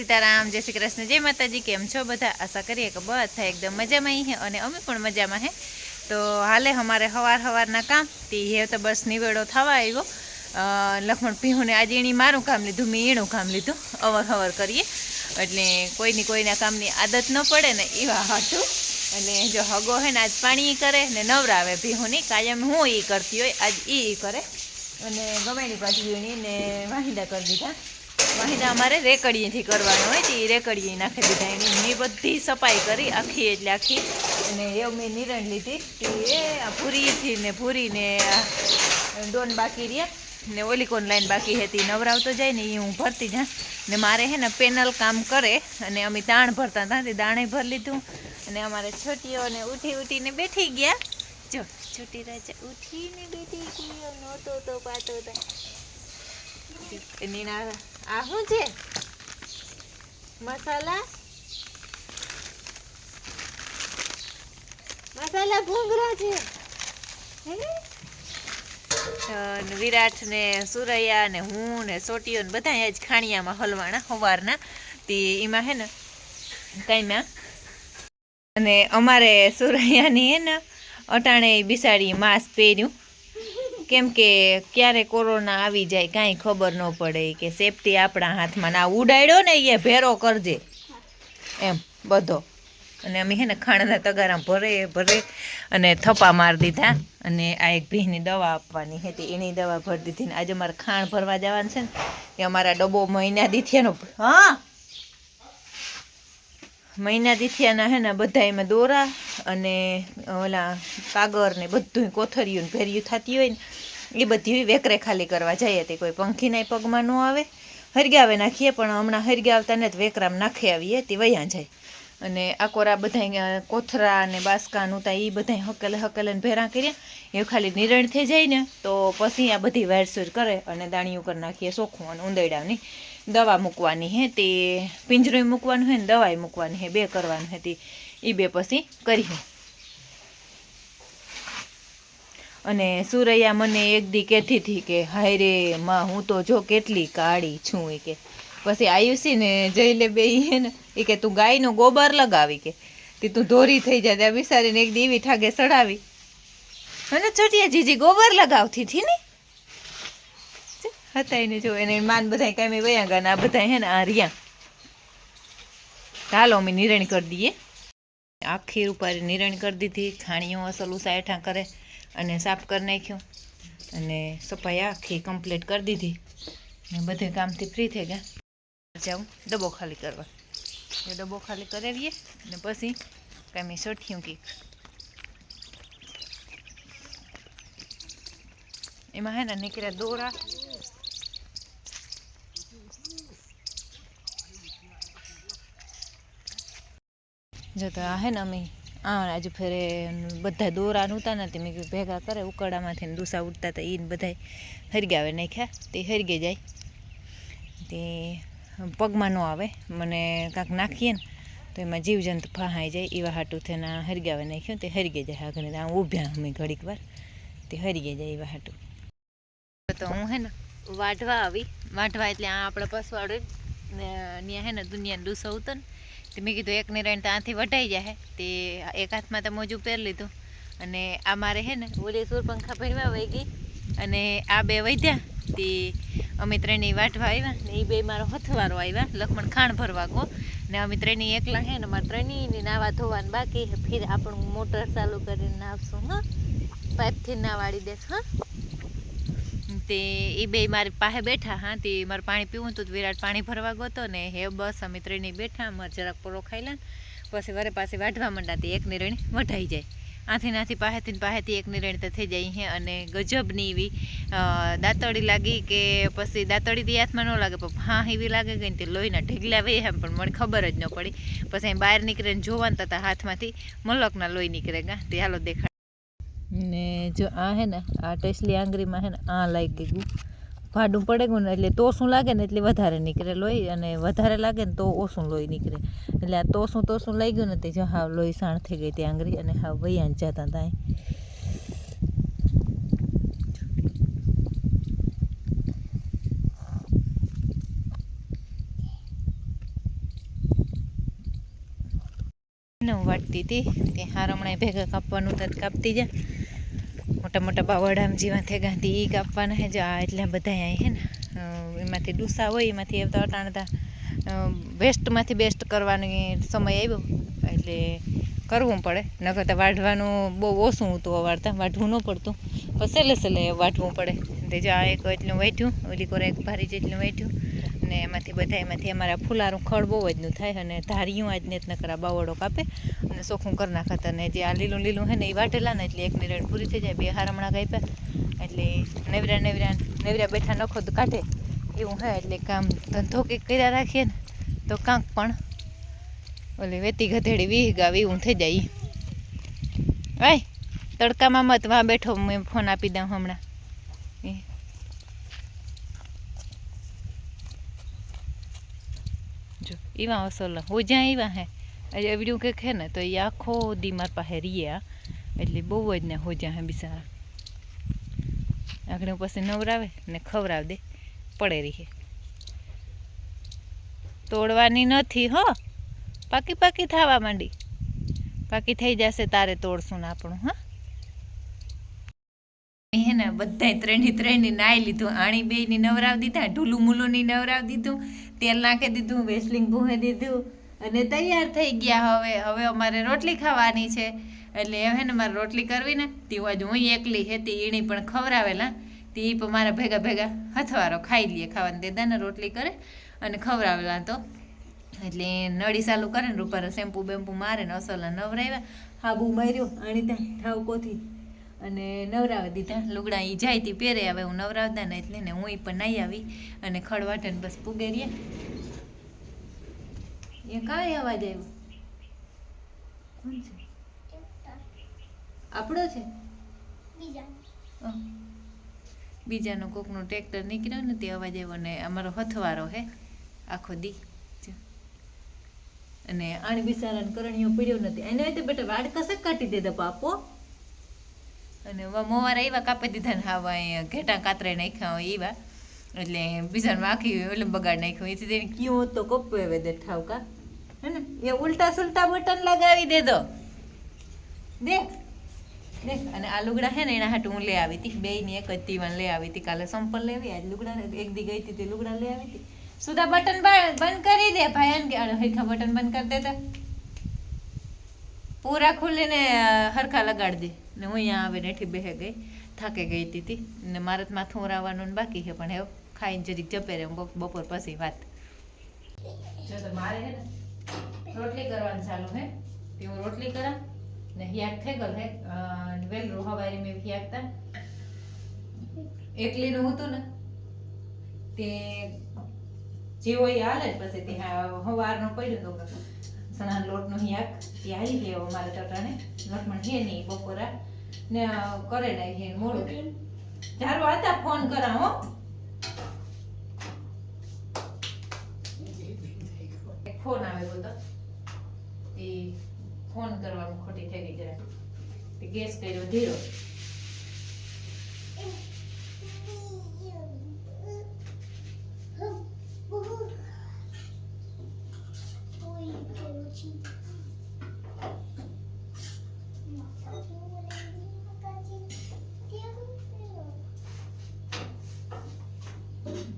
સીતારામ, જય શ્રી કૃષ્ણ, જય માતાજી, કેમ છો બધા? આશા કરીએ કે બધા એકદમ મજામાં હી અને અમે પણ મજામાં હે. તો હાલે અમારે હવાર હવારના કામ, તે હે તો બસ નિવેડો થવા આવ્યો. લખમણ પીહુને આજે એણી મારું કામ લીધું, મેં એનું કામ લીધું. અવર હવર કરીએ. એટલે કોઈની કોઈના કામની આદત ન પડે ને એવા હાટું. અને જો હગો હે ને આજ પાણી કરે ને નવરાવે ભીહુની. કાયમ હું એ કરતી હોય, આજ એ કરે. અને ગમેની પાછી વીણી ને વાહિંદા કરી દીધા. વાહિંદા અમારે રેકડીએથી કરવાનું હોય તે રેકડીએ નાખી દીધા. એની મેં બધી સફાઈ કરી, આખી એટલે આખી. અને એવું મેં નિરણ લીધી કે એ આ ભૂરીથી ને ભૂરીને ડોન બાકી રહ્યા. ને ઓલિકોન લાઈન બાકી હતી. નવરાવતો જાય ને એ હું ભરતી જા ને મારે હે ને પેનલ કામ કરે અને અમે દાણ ભરતા હતા તે દાણે ભરી લીધું. અને અમારે છોટીઓને ઉઠી ઉઠીને બેઠી ગયા. જો, છોટી રાજા ઉઠીને બેઠી ગયો નહોતો તો પાતો તો. એની ના આ શું છે? મસાલા? મસાલા ભૂંગરા છે. વિરાટ ને સુરૈયા ને હું ને સોટીઓ ને બધા જ ખાણિયામાં હલવાના સવારના તે એમાં હે ને કાંઈમાં અને અમારે સુરૈયાની હે ને, અટાણે બિસાડી માસ્ક પહેર્યું. કેમ કે ક્યારે કોરોના આવી જાય, કાંઈ ખબર ન પડે કે સેફટી આપણા હાથમાં. ના ઉડાડ્યો ને એ ભેરો કરજે. એમ, બધો. અને અમે હે ને ખાણાના તગારા ભરે ભરે અને થપ્પા મારી દીધા. અને આ એક ભીની દવા આપવાની હતી, એની દવા ભરી દીધી ને આજે અમારે ખાણ ભરવા જવાનું છે ને, એ અમારા ડબ્બો મહિના એનો હા! મહિના દીથિયાના હે ને બધા એમાં દોરા અને ઓલા કાગર ને બધું કોથળિયું ને ભેર્યું થતી હોય ને, એ બધી વેકરે ખાલી કરવા જઈએ તે કોઈ પંખીના પગમાં ન આવે. હરગાવે નાખીએ, પણ હમણાં હરગાવતા ને જ વેકરામાં નાખી આવીએ તે વયા જાય. અને આકોરા બધા કોથરા ને બાસકા નહોતા એ બધા હકેલે હકેલે ને ભેરા કર્યા. એ ખાલી નિરણ થઈ જાય ને, તો પછી આ બધી વારસૂર કરે અને દાણિયું કરી નાખીએ, સોખું અને ઉંદરડાની દવા મૂકવાની હે તે પિંજરોય મૂકવાનું હોય ને દવાઈ મૂકવાની હે, બે કરવાનું હે તે. એ બે પછી કરી અને સુરૈયા મને એક દી કહેતી હતી કે, હાય રે માં, હું તો જો કેટલી કાળી છું. એ કે, પછી આયુષી ને જઈ લે બે ને એ કે, તું ગાયનો ગોબર લગાવી. કે, તે તું ધોરી થઈ જાય ત્યાં બિસારીને એક દીવી ઠાગે સડાવી. અને છોટિયા જીજી ગોબર લગાવતી હતી ને હતા એને જો એને માન બધા કાંઈ વયા ગયા આ બધા હે ને આ રહ્યા. ચાલો અમે નિરણ કરી દઈએ. આખી રૂપારી નિરણ કરી દીધી, ખાણીઓ અસલ ઉસાયઠા કરે અને સાફ કરી નાખ્યું. અને સફાઈ આખી કમ્પ્લીટ કરી દીધી. ને બધે કામથી ફ્રી થઈ ગયા. જાઉં, ડબ્બો ખાલી કરવા. એ ડબ્બો ખાલી કરાવીએ ને પછી કાંઈ સોઠ્યું કંઈક. એમાં હે ને નીકળ્યા દોરા જો તો આ હે ને અમે આ આજુ ફેરે બધા દોરા નહોતા ને મેં કીધું ભેગા કરે ઉકળામાંથી ડૂસા ઉડતા હતા એને બધા હરગાવે નાખ્યા. તે હરગે જાય. તે પગમાં ન આવે. મને કાંક નાખીએ ને તો એમાં જીવજંતુ ફહાઈ જાય. એવા હાટું થઈને હરગાવે નાખ્યું તે હરગે જાય. આગળ આ ઊભ્યા અમે ઘડીક વાર. તે હરગે જાય એવા હાટું. તો હું હે ને વાઢવા આવી. વાઢવા એટલે આ આપણા પસવાડું ને ત્યાં હે ને દુનિયાને ડૂસો ઉતર ને તે મેં કીધું એક નિરાયણ તો આથી વઢાઈ જાય તે એક હાથમાં તો મોજું પહેરી લીધું. અને આ મારે હે ને ઓલી સૂરપંખા પહેરવા વહી ગઈ. અને આ બે વધ્યા તે અમે ત્રણેય વાટવા આવ્યા ને એ બે મારો હથવારો આવ્યા, લખમણ ખાણ ભરવા ગો. ને અમે ત્રણેય એકલા હે ને મારે ત્રણેયની નાવા ધોવાનું બાકી ફિર આપણું મોટર ચાલુ કરીને નાવશું, હા? પાઇપથી નાવાડી દેશ, હા? તે એ બે મારી પાસે બેઠા હા, તે મારે પાણી પીવું તો વિરાટ પાણી ભરવા ગયો ને હે બસ, અમે ત્રણેય બેઠા, મારે જરાક પોરો ખાઈ લે પછી વરે પાસે વાઢવા માંડા તે એક નિરણ વઢાઈ જાય. આથી નાથી પાસેથી પાસેથી એક નિરણ તો થઈ જાય હે, અને ગજબની એવી દાંતળી લાગી કે પછી દાંતળી તે હાથમાં ન લાગે, પણ હા, એવી લાગે ગઈ તે લોહીના ઢીગલા વે એમ, પણ મને ખબર જ ન પડી. પછી બહાર નીકળીને જોવાનું થતા હાથમાંથી મલકના લોહી નીકળે ગા, તે હાલો દેખાડ. ને જો આ હે ને, આ ટેસલી આંગળીમાં હે ને, આ લાગી ગયું. ભાડું પડે ગયું ને, એટલે તોસું લાગે ને, એટલે વધારે નીકળે લોહી, અને વધારે લાગે ને તો ઓછું લોહી નીકળે. એટલે આ તોસું તોસું ગયું ને, તે જો હાવ લોહી સાણ થઈ ગઈ તે આંગળી, અને હાવ વૈયા જતા હતા વાટતી હતી કે હારમણાએ ભેગા કાપવાનું તો કાપતી જા. મોટા મોટા બાવડામ જેવા ગાંધી હતી એ કાપવાના હે જો આ એટલા બધા અહીં હે ને. એમાંથી ડૂસા હોય, એમાંથી આવતા અટાણતા વેસ્ટમાંથી બેસ્ટ કરવાનો સમય આવ્યો. એટલે કરવું પડે. નકર તો વાઢવાનું બહુ ઓછું હતું વાળતા વાઢવું ન પડતું. પણ સહેલે સહેલે વાઢવું પડે. તે જો આ એક એટલું વાઢ્યું, ઓલી કોર એક ભારી જેટલું વાઢ્યું. ને એમાંથી બધા એમાંથી અમારા ફૂલારું ખડ બહુ જ થાય અને ધારિયું આજ જ નકરા બાવડો કાપે અને સોખું કરી નાખતા ને જે આ લીલું લીલું હે ને એ વાટેલા ને એટલે એક નિરણ પૂરી થઈ જાય, બે હાર હમણાં કાપ્યા. એટલે નેવરા નેવરા નેવરા બેઠા નખો તો કાઢે. એવું હે, એટલે કામ ધંધો કંઈક કર્યા રાખીએ ને તો કાંક પણ ઓલી વેતી ગધેડી વીહ ગાવી એવું થઈ જાય આય તડકામાં મત, વાં બેઠો મેં ફોન આપી દઉં હમણાં એ જો એવા અસલ. હું જ્યાં એવા હે એવડું કંઈક હે ને, તો એ આખો દી માર પાસે રીયા એટલે બહુ જ ને હોજા હે બિચારા. આગળ પછી નવરાવે ને ખવડાવ દે, પડે રહી તોડવાની નથી હો. પાકી પાકી થવા માંડી. પાકી થઈ જશે તારે તોડશું ને આપણું, હા? હે ને બધાય ત્રણની ત્રણની નાઈ લીધું, આણી બે ની નવરાવ દીધા, ઢુલું મુલું ની નવરાવ દીધું, તેલ નાખી દીધું, વેસલિંગ ભૂહે દીધું અને તૈયાર થઈ ગયા હવે હવે અમારે રોટલી ખાવાની છે. એટલે હવે ને મારે રોટલી કરવી ને તે આજે હું એકલી હતી એણી પણ ખવડાવેલા, તે પણ મારા ભેગા ભેગા હથવારો ખાઈ લઈએ ખાવાની દેતા ને રોટલી કરે અને ખવડાવેલા તો. એટલે નળી ચાલુ કરે ને રૂપારા શેમ્પુ બેમ્પુ મારે ને અસલા નવરાવ્યા હાબુ માર્યો, આણી ત્યાં ઠાવકોથી અને નવરાવી દીધા. લુગડા એ જાય તી પહેરે. હવે હું નવરાવતા નહીં એટલે ને હું એ પણ નાઈ આવી અને ખળવાટન બસ પૂગે એ કાંઈ અવાજ આવ્યો? કોણ છે? આપણો છે. બીજાનો કોકનો ટ્રેક્ટર નીકળ્યો ને તે અવાજ આવ્યો ને અમારો હથવારો હે. આખો દી. અને આણી બિસારાને કરણીઓ પડ્યો નથી. એને તો બેટા વાડ કશે કાઢી દેતા બાપો. અને મોવાર આવ્યા કાપી દીધા ને હાવા અહીંયા ઘેટા કાતરે નાખ્યા હોય એવા એટલે બીજાને માખી એટલે બગાડ નાખ્યો એથી તેને કયો તો હવે દે ઠાવકા. હે ને? એ ઉલટા સુલટા બટન લગાવી દે દો. દેખ દેખ. અને આ લુગડા હે ને એના હાટું હું લઈ આવી હતી. બે ની એક જ તીવાન લઈ આવી હતી. કાલે સંપલ લેવી. આજ લુગડા એક દી ગઈ હતી, તે લુગડા લઈ આવી હતી. સુધા બટન બંધ કરી દે ભાઈ. કે હરખા બટન બંધ કરી દેતા પૂરા ખુલ્લીને અ, હરખા લગાડ દે. ને હું અહીંયા આવીને એઠી બેહે ગઈ થાકે ગઈ હતી. ને મારે માથું ઓરાવવાનું બાકી છે પણ એવું ખાઈને જરીક જપે રે બપોર પછી વાત. રોટલી કરવાનું ચાલુ હે તે હું રોટલી કરા. ને હિયાક થઈ ગયો હે વેલ રોહાવારી હવારે મેં હિયાકતા. એકલીનું હતું ને તે જે હોય હાલે પછી તે હા નું પડ્યું તો સણા લોટનો હિયાક તે હાલી ગયો અમારે ટટાને. લક્ષ્મણ હે નહીં બપોરા. ને કરે નહીં મોડું ચાલો આતા ફોન કરા, હો. ફોન આવે બોલતો એ ફોન કરવાનું ખોટી થઈ ગઈ જરા ગેસ કર્યો, ધીરો.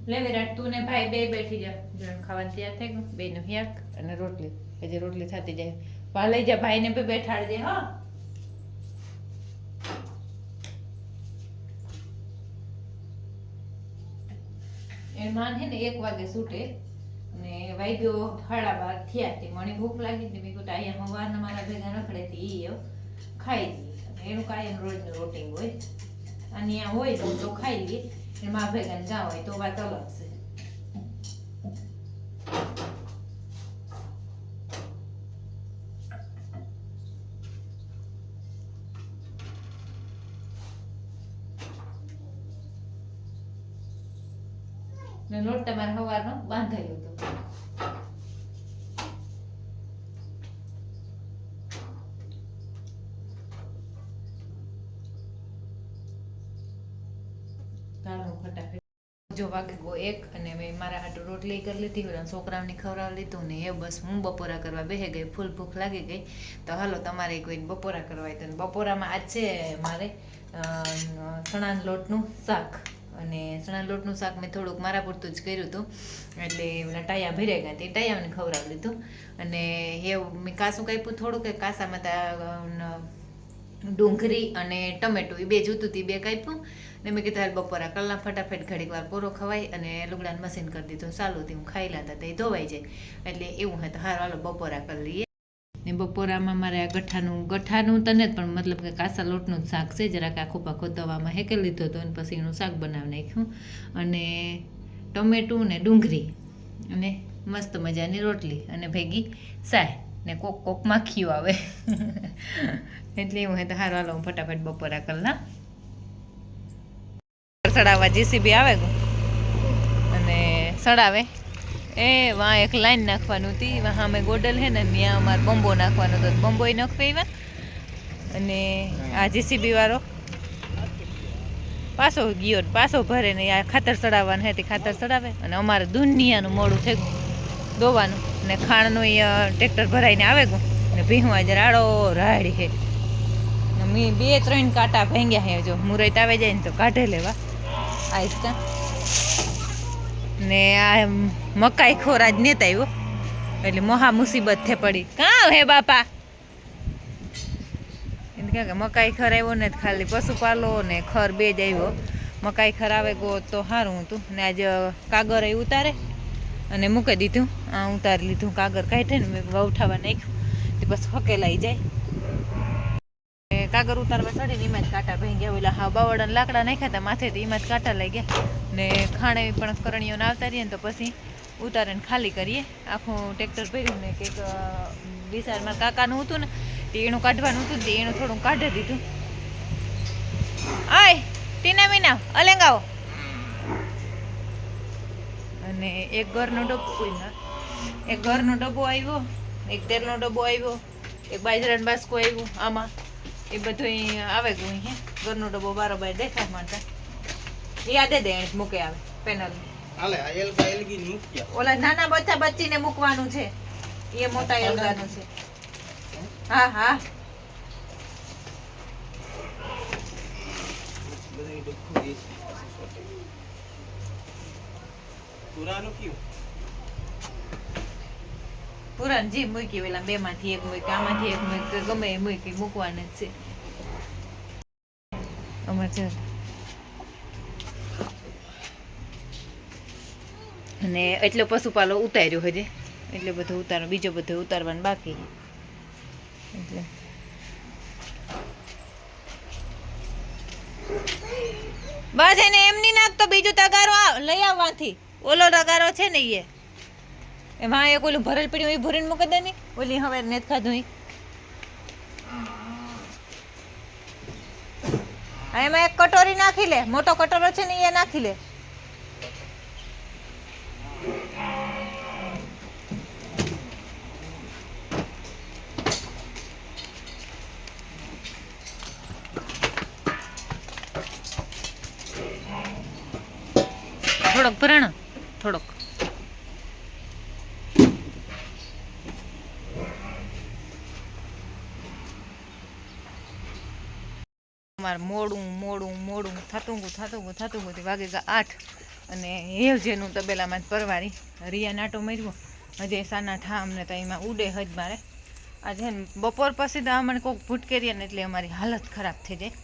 લે વિરાટ, તું ને ભાઈ બે બેઠી જા. જણ તૈયાર થઈ ગયું. બે નું હિયાક અને રોટલી. પછી રોટલી થતી જાય. પા લઈ જા ભાઈ ને બી બેઠાડજે હા. એ છે ને એક વાગે છૂટે ને વાગ્યો હાડા બાર થયા તે મને ભૂખ લાગી ને મેં કહ્યું અહીંયા વારના મારા ભેગા રખડે તે એવો ખાઈ લઈએ. એનું કાયમ રોજનું રોટિંગ હોય. અને અહીંયા હોય તો ખાઈ લઈએ. ને મારા ભેગા ને જાવ હોય તો વાત અલગ છે લોટ તમારે સવારનો બાંધાયો હતો વાગે ગો એક અને મેં મારા હાટું રોટલી કરી લીધી ઓલા છોકરાઓને ખવડાવી લીધું ને એ બસ હું બપોરા કરવા બેહી ગઈ ફૂલ ભૂખ લાગી ગઈ. તો હાલો તમારે કોઈ બપોરા કરવા તો બપોરામાં આજ છે મારે અ, ચણાના લોટનું શાક. અને ચણા લોટનું શાક મેં થોડુંક મારા પૂરતું જ કર્યું હતું. એટલે ઓલા ટાયા ભર્યા ગયા તે ટાયાને ખવડાવી લીધું. અને એ મેં કાસું કાપ્યું થોડુંક કાસામાં ડુંગળી અને ટમેટું, એ બે જૂતું હતી બે કાપ્યું ને મેં કીધું, હાલ બપોરા કલાક ફટાફટ ઘડીક વાર પોરો ખવાય અને લુગડાને મશીન કરી દીધું. સારું હતું હું ખાઈ લેતા તે ધોવાઈ જાય. એટલે એવું હોય તો હારું હાલો, બપોરા કરી લઈએ. ને બપોરામાં મારે આ ગઠ્ઠાનું ગઠ્ઠાનું તને જ, પણ મતલબ કે કાસા લોટનું જ શાક છે. જરાક આખો પાખો દવામાં હેકેલ લીધો હતો અને પછી એનું શાક બનાવી નાખ્યું. અને ટમેટું ને ડુંગળી. અને મસ્ત મજાની રોટલી. અને ભેગી સાય ને કોક કોક માખીઓ આવે. એટલે એવું હે તો હારું, હાલો હું ફટાફટ બપોરા કરી લા. સડાવવા જીસીબી આવે અને સડાવે. એ, વાં એક લાઈન નાખવાનું હતી વાં સામે ગોડલ હે ને ત્યાં અમારે બંબો નાખવાનો હતો બંબોય નાખવા આવ્યા અને આ જીસીબી વાળો. પાછો ગયો પાછો ભરે ને આ ખાતર ચડાવવાનું હતી ખાતર ચડાવે અને અમારે દુનિયાનું મોડું થઈ ગયું. દોવાનું. ને ખાણનું ટ્રેક્ટર ભરાઈને આવે ગયું. ને ભીહું આજે રાડો રાડી હે મેં બે ત્રણ કાંટા ભાંગ્યા હે જો. મુરત આવે જાય ને તો કાઢે લેવા. આહિસ્તા ને આ મકાઈ ખોરાજ નેતા આવ્યો. એટલે મહા મુસીબત થે પડી. કાં હે બાપા? કહે કે મકાઈ ખર આવ્યો ને ખાલી પશુપાલો ને ખર બે જ આવ્યો. મકાઈ ખર આવે ગો તો સારું હતું. ને આજે કાગર ઉતારે. અને મૂકી દીધું. આ ઉતારી લીધું. કાગર કાઢે ને મેં ઉઠાવવા નાખ્યું. તે પછી ફકેલાઈ જાય. કાગર ઉતારવા ચડીને એમાં જ કાંટા ભાઈ ગયા. ઓલા હા બાવળાના લાકડા નાખ્યા હતા. માથેથી એમાં જ કાંટા લઈ ગયા ને ખાણે પણ કરણીઓને આવતા રહીએ ને તો પછી ઉતારીને ખાલી કરીએ. આખું ટ્રેક્ટર ભર્યું ને કંઈક વિશાળમાં કાકાનું હતું ને, તે એનું કાઢવાનું હતું તે એનું થોડું કાઢી દીધું. આય, ટીના મીના, અલેંગાવો. અને એક ઘરનો ડબ્બો એક ઘરનો ડબ્બો આવ્યો એક તેલનો ડબ્બો આવ્યો એક બાજરાનો બાસ્કો આવ્યું આમાં. એ બધું આવે ગયું અહીંયા ઘરનો ડબ્બો બારો બાય દેખાય માટે. યાદે દે મૂકે આવે પેનલ ઓલા નાના બચ્ચા બચ્ચીને મૂકવાનું છે. એ મોટા એલગાનું છે. હા હા. બધું પુરાણ જે મૂકી પેલા બે માંથી એક મૂકી, આમાંથી એક મૂકી ગમે એ મૂકી, મૂકવાના છે. અમાર જો. અને એટલો પશુપાલો ઉતાર્યો હજી. એટલે બધું ઉતારો બીજો બધો ઉતારવાનું બાકી એટલે. બસ એને એમની નાખ તો બીજું તગારો લઈ આવવાથી. ઓલો રગારો છે ને એ. એમાં એક ઓલું ભરેલ પીડ્યું એ ભરીને મૂકી દે ને. ઓલી હવે નેત ખાધું એ એમાં એક કટોરી નાખી લે. મોટો કટોરો છે ને એ નાખી લે. થોડોક ભરાણો. થોડોક. અમારે મોડું મોડું મોડું, થતું ગું થતું ગું થતું ગું વાગે ગયા આઠ અને હેવ જેનું તબેલામાં જ પરવારી. રિયા નાટો માર્યો. હજે સાના ઠામ ને તો એમાં ઉડે હજ મારે. આજે બપોર પછી તો અમને કોઈક ભૂટકેરીએ ને એટલે અમારી હાલત ખરાબ થઈ જાય.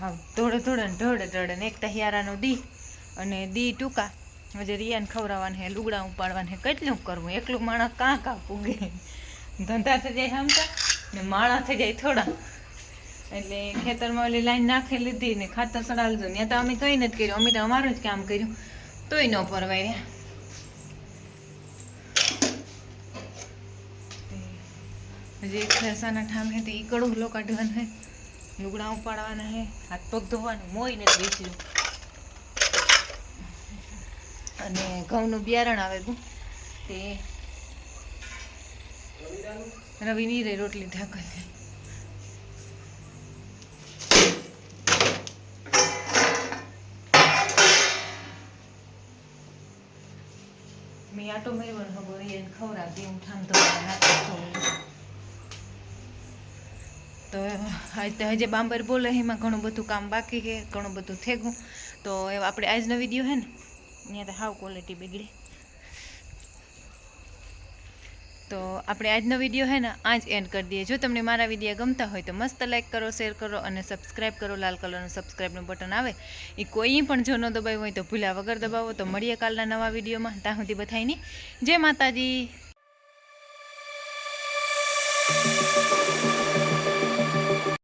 હા ધોડે ધોડે ને ઢળે ઢળે ને એક તહિયારાનો દી અને દી ટૂંકા. હજે રિયાને ખવડાવવાનું હે લુગડા ઉપાડવાનું હે કેટલું કરવું? એકલું માણસ કાં કાં પૂગે? ધંધા થઈ જાય સમતા ને માણસ થઈ જાય થોડા. એટલે ખેતરમાં ઓલી લાઈન નાખી લીધી ને ખાતર ચડાવી લીધું ત્યાં તો અમે કંઈ નથી કર્યું. અમે તો અમારું જ કામ કર્યું. તોય ન પરવાય હજી એક ફેસાના ઠામ હે તો એ કડું લો કાઢવાનું હે લુગડા ઉપાડવાના હે હાથ પગ ધોવાનું મોય નથી બેસ્યું અને ઘઉંનું બિયારણ આવે ગયું તે રવિની રે રોટલી ઢાંકલ મેં આટો મેળવણ હગો એને ખવડાવતી હું ઠામ ધોવા તો હજે બાંબર બોલે, એમાં ઘણું બધું કામ બાકી છે, ઘણું બધું થેગું. તો આપણે આજનો વીડિયો હે ને અહીંયા તો હાવ ક્વોલિટી બગડી. તો આપણે આજનો વીડિયો હે ને આ જ એન્ડ કરી દઈએ. જો તમને મારા વીડિયો ગમતા હોય તો મસ્ત લાઈક કરો શેર કરો અને સબસ્ક્રાઈબ કરો, લાલ કલરનું સબસ્ક્રાઈબનું બટન આવે. એ કોઈ પણ જો ન દબાવ્યું હોય તો ભૂલ્યા વગર દબાવો. તો મળીએ કાલના નવા વિડીયોમાં ત્યાં સુધી બધાની જય માતાજી.